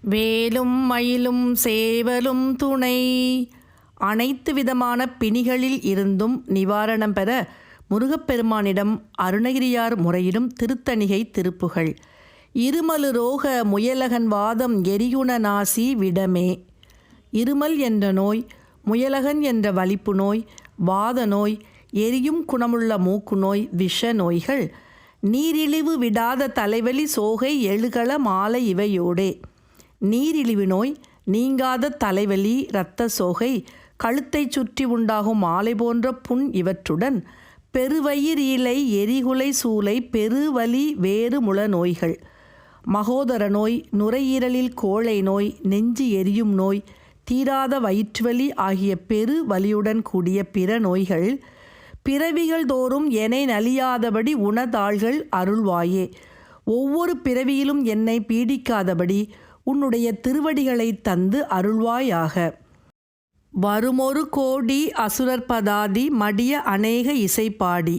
வேலும் மயிலும் சேவலும் துணை. அனைத்து விதமான பிணிகளில் இருந்தும் நிவாரணம் பெற முருகப்பெருமானிடம் அருணகிரியார் முறையிடும் திருத்தணிகை திருப்புகள். இருமலு ரோக முயலகன் வாதம் எரியுண நாசி விடமே. இருமல் என்ற நோய் முயலகன் என்ற வலிப்பு நோய் வாத நோய் எரியும் குணமுள்ள மூக்கு நோய் விஷ நோய்கள். நீரிழிவு விடாத தலைவலி சோகை எழுகள மாலை இவையோடே. நீரிழிவு நோய் நீங்காத தலைவலி இரத்த சோகை கழுத்தை சுற்றி உண்டாகும் ஆலை போன்ற புண் இவற்றுடன் பெருவயிரீலை எரிகுலை சூளை பெருவலி வேறு முள நோய்கள். மகோதர நோய் நுரையீரலில் கோழை நோய் நெஞ்சு எரியும் நோய் தீராத வயிற்றுவலி ஆகிய பெரு வலியுடன் கூடிய பிற நோய்கள் பிறவிகள் தோறும் என்னை நலியாதபடி உணதாள்கள் அருள்வாயே. ஒவ்வொரு பிறவியிலும் என்னை பீடிக்காதபடி உன்னுடைய திருவடிகளை தந்து அருள்வாயாக. வருமொரு கோடி அசுரர் பதாதி மடிய அநேக இசைப்பாடி.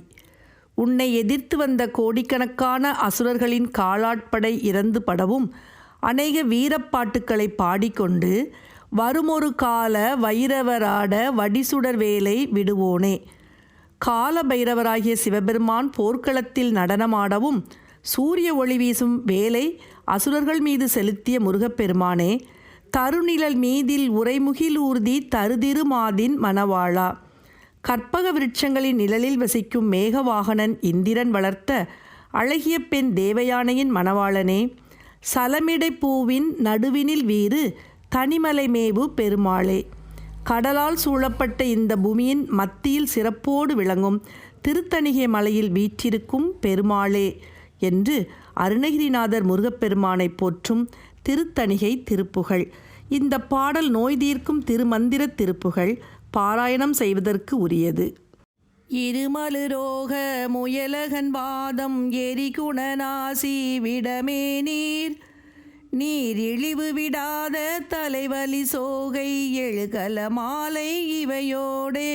உன்னை எதிர்த்து வந்த கோடிக்கணக்கான அசுரர்களின் காலாட்படை இறந்து படவும் அநேக வீரப்பாட்டுக்களை பாடிக்கொண்டு வருமொரு கால வைரவராட வடிசுடர் வேலை விடுவோனே. கால பைரவராகிய சிவபெருமான் போர்க்களத்தில் நடனமாடவும் சூரிய ஒளி வீசும் வேலை அசுரர்கள் மீது செலுத்திய முருகப்பெருமானே தருநிழல் மீதில் உரைமுகில் ஊர்தி தருதிருமாதின் மணவாளா. கற்பக விருட்சங்களின் நிழலில் வசிக்கும் மேகவாகனன் இந்திரன் வளர்த்த அழகிய பெண் தேவயானையின் மணவாளனே சலமிடை பூவின் நடுவினில் வீறு தனிமலை மேவு பெருமாளே. கடலால் சூழப்பட்ட இந்த பூமியின் மத்தியில் சிறப்போடு விளங்கும் திருத்தணிகை மலையில் வீற்றிருக்கும் பெருமாளே. என்று அருணகிரிநாதர் முருகப்பெருமானை போற்றும் திருத்தணிகை திருப்புகள். இந்த பாடல் நோய் தீர்க்கும் திருமந்திர திருப்புகள் பாராயணம் செய்வதற்கு உரியது. இருமலு ரோக முயலகன் வாதம் எரிகுணநாசி விடமே நீர். நீர் இழிவு விடாத தலைவலி சோகை எழுகல மாலை இவையோடே.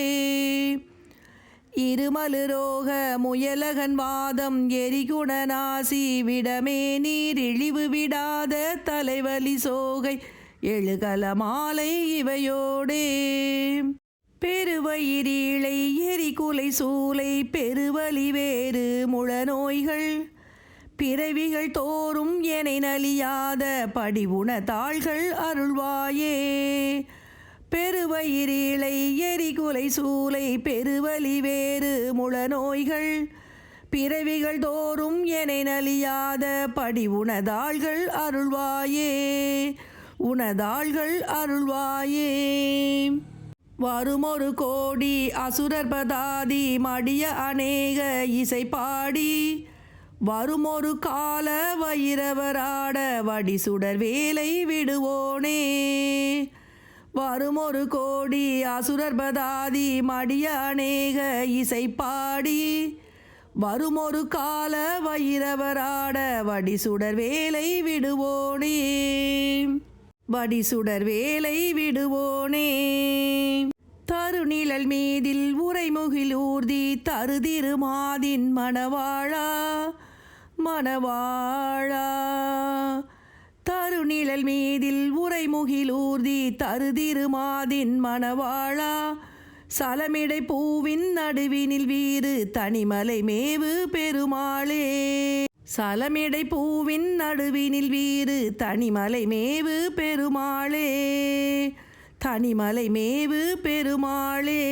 இருமலு ரோக முயலகன் வாதம் எரிகுணநாசி விடமே நீர் இழிவு விடாத தலைவலி சோகை எழுகல மாலை இவையோடே. பெருவயிரீழை எரிகுலை சூலை பெருவலி வேறு முழநோய்கள் பிறவிகள் தோறும் எனை நலியாத படிவுண தாள்கள் அருள்வாயே. பெருவயிரீழை எரிகுலை சூலை பெருவலி வேறு முழ நோய்கள் பிறவிகள் தோறும் என நலியாத படி உனதாள்கள் அருள்வாயே. உனதாள்கள் அருள்வாயே. வருமொரு கோடி அசுரர் பதாதி மடிய அநேக இசை பாடி வருமொரு கால வைரவராட வடிசுடர் வேலை விடுவோனே. வருமொரு கோடி அசுரர் பதாதி மடிய அநேக இசை பாடி. வருமொரு கால வைரவராட வடிசுடர் வேலை விடுவோனே. வடிசுடர் வேலை விடுவோனே. தருநிழல் மீதில் உரைமுகிலூர்தி தரு தருதிருமாதின் மணவாழா மணவாழா தருநிழல் மீதில் உரைமுகில் ஊர்தி தருதிருமாதின் மணவாழா சலமிடை பூவின் நடுவினில் வீறு தனிமலை மேவு பெருமாளே. சலமிடை பூவின் நடுவினில் வீறு தனிமலை மேவு பெருமாளே. தனிமலை மேவு பெருமாளே.